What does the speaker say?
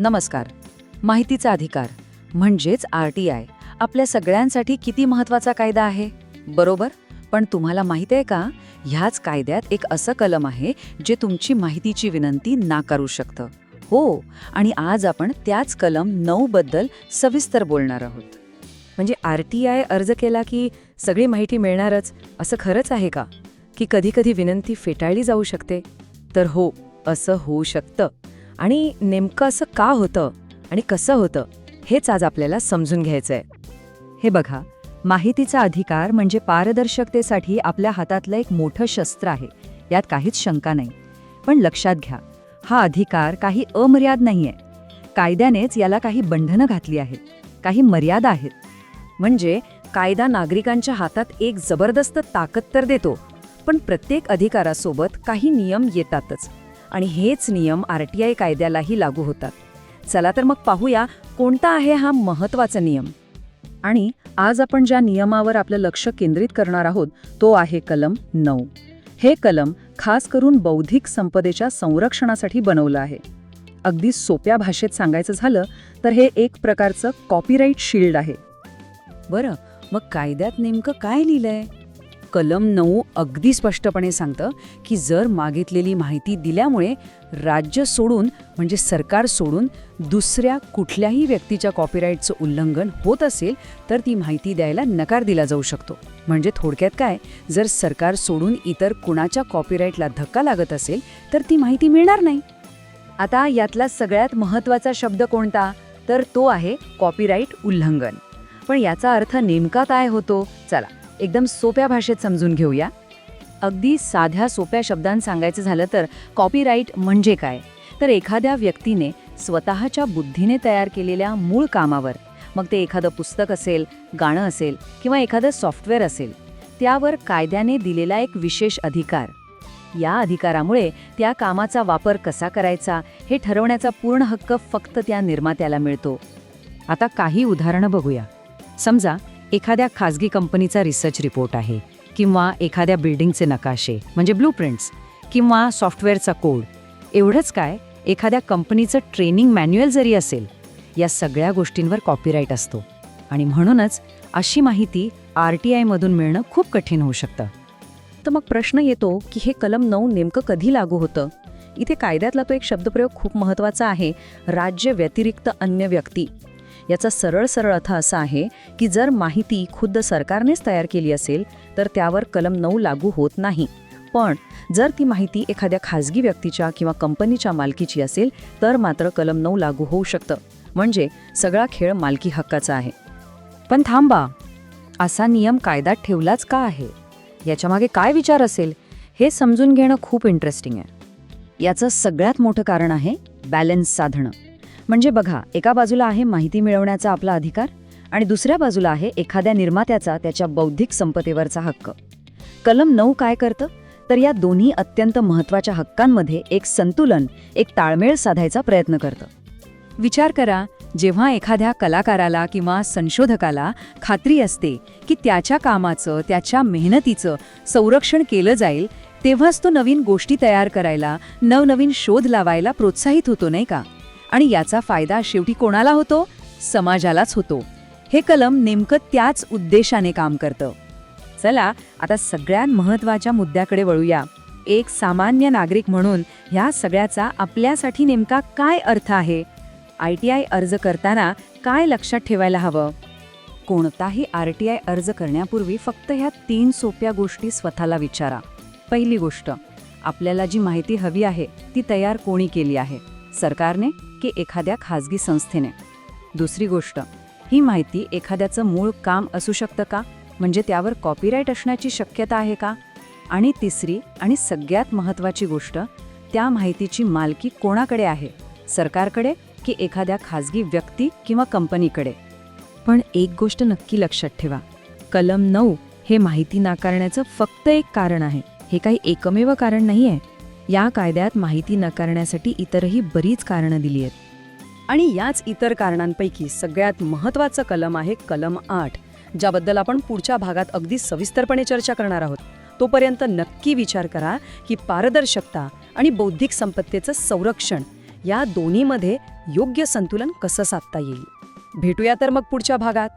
नमस्कार. माहितीचा अधिकार म्हणजेच आर टी आय आपल्या सगळ्यांसाठी किती महत्त्वाचा कायदा आहे? बरोबर? पण तुम्हाला माहिती आहे का? ह्याच कायद्यात एक असं कलम आहे जे तुमची माहितीची विनंती नाकारू शकतं. हो आणि आज आपण त्याच कलम नऊ बद्दल सविस्तर बोलणार आहोत. म्हणजे आर टी आय अर्ज केला की सगळी माहिती मिळणारच असं खरंच आहे का? की कधीकधी विनंती फेटाळली जाऊ शकते? तर हो असं होऊ शकतं. आणि नेमकं असं का होतं आणि कसं होतं हेच आज आपल्याला समजून घ्यायचं आहे हे बघा माहितीचा अधिकार म्हणजे पारदर्शकतेसाठी आपल्या हातातलं एक मोठं शस्त्र आहे यात काहीच शंका नाही. पण लक्षात घ्या हा अधिकार काही अमर्याद नाहीये. कायद्यानेच याला काही बंधनं घातली आहेत काही मर्यादा आहेत. म्हणजे कायदा नागरिकांच्या हातात एक जबरदस्त ताकद तर देतो पण प्रत्येक अधिकारासोबत काही नियम येतातच. आणि हेच नियम आर टी आय कायद्यालाही लागू होतात. चला तर मग पाहूया कोणता आहे हा महत्त्वाचा नियम. आणि आज आपण ज्या नियमावर आपलं लक्ष केंद्रित करणार आहोत तो आहे कलम नऊ. हे कलम खास करून बौद्धिक संपदेच्या संरक्षणासाठी बनवलं आहे. अगदी सोप्या भाषेत सांगायचं झालं तर हे एक प्रकारचं कॉपीराईट शिल्ड आहे. बरं मग कायद्यात नेमकं काय लिहिलंय? कलम नऊ अगदी स्पष्टपणे सांगतं की जर मागितलेली माहिती दिल्यामुळे राज्य सोडून म्हणजे सरकार सोडून दुसऱ्या कुठल्याही व्यक्तीच्या कॉपीराईटचं उल्लंघन होत असेल तर ती माहिती द्यायला नकार दिला जाऊ शकतो. म्हणजे थोडक्यात काय? जर सरकार सोडून इतर कुणाच्या कॉपीराईटला धक्का लागत असेल तर ती माहिती मिळणार नाही. आता यातला सगळ्यात महत्त्वाचा शब्द कोणता? तर तो आहे कॉपीराईट उल्लंघन. पण याचा अर्थ नेमका काय होतो? चला. एकदम सोप्या भाषेत समजून घेऊया. अगदी साध्या सोप्या शब्दांत सांगायचं झालं तर कॉपीराईट म्हणजे काय? तर एखाद्या व्यक्तीने स्वतःच्या बुद्धीने तयार केलेल्या मूळ कामावर मग ते एखादं पुस्तक असेल गाणं असेल किंवा एखादं सॉफ्टवेअर असेल त्यावर कायद्याने दिलेला एक विशेष अधिकार. या अधिकारामुळे त्या कामाचा वापर कसा करायचा हे ठरवण्याचा पूर्ण हक्क फक्त त्या निर्मात्याला मिळतो. आता काही उदाहरणं बघूया. समजा एखाद्या खाजगी कंपनीचा रिसर्च रिपोर्ट आहे किंवा एखाद्या बिल्डिंगचे नकाशे म्हणजे ब्लूप्रिंट्स किंवा सॉफ्टवेअरचा कोड एवढंच काय एखाद्या कंपनीचं ट्रेनिंग मॅन्युअल जरी असेल या सगळ्या गोष्टींवर कॉपीराईट असतो. आणि म्हणूनच अशी माहिती आर टी आयमधून मिळणं खूप कठीण होऊ शकतं. तर मग प्रश्न येतो की हे कलम नऊ नेमकं कधी लागू होतं? इथे कायद्यातला तो एक शब्दप्रयोग खूप महत्त्वाचा आहे. राज्य व्यतिरिक्त अन्य व्यक्ती. याचा सरळ सरळ अर्थ असा आहे की जर माहिती खुद्द सरकारनेच तयार केली असेल तर त्यावर कलम नऊ लागू होत नाही. पण जर ती माहिती एखाद्या खाजगी व्यक्तीच्या किंवा कंपनीच्या मालकीची असेल तर मात्र कलम नऊ लागू होऊ शकतं. म्हणजे सगळा खेळ मालकी हक्काचा आहे. पण थांबा असा नियम कायद्यात ठेवलाच का आहे? याच्यामागे काय विचार असेल? हे समजून घेणं खूप इंटरेस्टिंग आहे. याचं सगळ्यात मोठं कारण आहे बॅलन्स साधणं. म्हणजे बघा एका बाजूला आहे माहिती मिळवण्याचा आपला अधिकार आणि दुसऱ्या बाजूला आहे एखाद्या निर्मात्याचा त्याच्या बौद्धिक संपत्तीवरचा हक्क. कलम नऊ काय करतं? तर या दोन्ही अत्यंत महत्त्वाच्या हक्कांमध्ये एक संतुलन एक ताळमेळ साधायचा प्रयत्न करतं. विचार करा जेव्हा एखाद्या कलाकाराला किंवा संशोधकाला खात्री असते की त्याच्या कामाचं त्याच्या मेहनतीचं संरक्षण केलं जाईल तेव्हाच तो नवीन गोष्टी तयार करायला नवनवीन शोध लावायला प्रोत्साहित होतो नाही का? आणि याचा फायदा शेवटी कोणाला होतो? समाजालाच होतो. हे कलम नेमकं त्याच उद्देशाने काम करतं. चला आता सगळ्यात महत्त्वाच्या मुद्द्याकडे वळूया. एक सामान्य नागरिक म्हणून ह्या सगळ्याचा आपल्यासाठी नेमका काय अर्थ आहे? आय टी आय अर्ज करताना काय लक्षात ठेवायला हवं? कोणताही आर टी आय अर्ज करण्यापूर्वी फक्त ह्या तीन सोप्या गोष्टी स्वतःला विचारा. पहिली गोष्ट आपल्याला जी माहिती हवी आहे ती तयार कोणी केली आहे? सरकारने? की एखाद्या खाजगी संस्थेने. दुसरी गोष्ट ही माहिती एखाद्याचं मूळ काम असू शकतं का? म्हणजे त्यावर कॉपीराईट असण्याची शक्यता आहे का? आणि तिसरी आणि सगळ्यात महत्त्वाची गोष्ट त्या माहितीची मालकी कोणाकडे आहे? सरकारकडे की एखाद्या खाजगी व्यक्ती किंवा कंपनीकडे? पण एक गोष्ट नक्की लक्षात ठेवा कलम नऊ हे माहिती नाकारण्याचं फक्त एक कारण आहे. हे काही एकमेव कारण नाही आहे या कायद्यात माहिती नकारण्यासाठी इतरही बरीच कारणं दिली आहेत. आणि याच इतर कारणांपैकी सगळ्यात महत्त्वाचं कलम आहे कलम आठ ज्याबद्दल आपण पुढच्या भागात अगदी सविस्तरपणे चर्चा करणार आहोत. तोपर्यंत नक्की विचार करा की पारदर्शकता आणि बौद्धिक संपत्तीचं संरक्षण या दोन्हीमध्ये योग्य संतुलन कसं साधता येईल. भेटूया तर मग पुढच्या भागात.